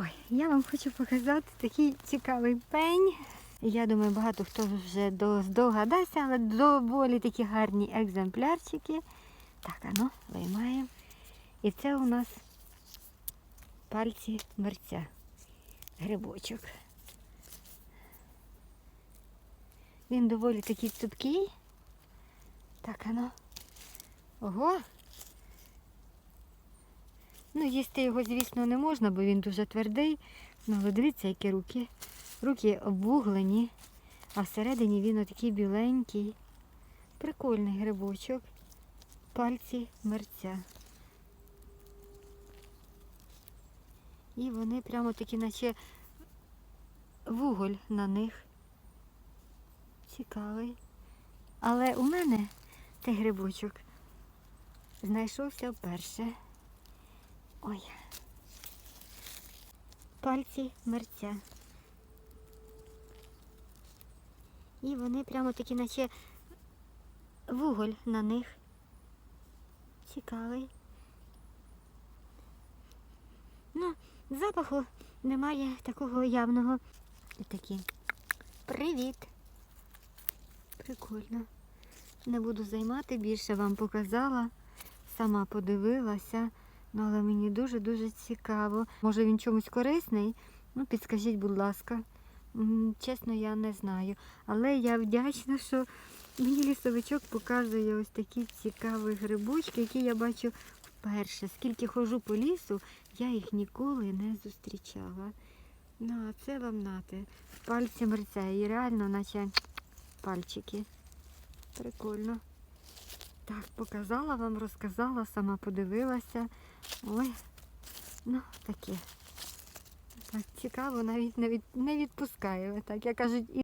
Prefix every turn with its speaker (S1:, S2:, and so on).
S1: Ой, я вам хочу показати такий цікавий пень. Я думаю, багато хто вже здогадався, але доволі такі гарні екземплярчики. Так, ану, виймаємо. І це у нас пальці мерця. Грибочок. Він доволі такий цупкий. Так, ану. Ого. Ну, їсти його, звісно, не можна, бо він дуже твердий. Ну, але дивіться, які руки. Руки обвуглені, а всередині він отакий біленький. Прикольний грибочок. Пальці мерця. І вони прямо такі, наче вуголь на них. Цікавий. Але у мене цей грибочок знайшовся вперше. Ой. Пальці мерця. І вони прямо такі, наче вуголь на них. Цікавий. Ну, запаху немає такого явного. І такі. Привіт. Прикольно. Не буду займати, більше вам показала. Сама подивилася. Ну, але мені дуже-дуже цікаво. Може він чомусь корисний? Ну, підскажіть, будь ласка. Чесно, я не знаю. Але я вдячна, що мені лісовичок показує ось такі цікаві грибочки, які я бачу вперше. Скільки ходжу по лісу, я їх ніколи не зустрічала. Ну, а це вам нате. Пальці мерця. І реально, наче пальчики. Прикольно. Так, показала вам, розказала, сама подивилася. Ой, ну таке. Так, цікаво, навіть, навіть не відпускає. Так, я кажуть,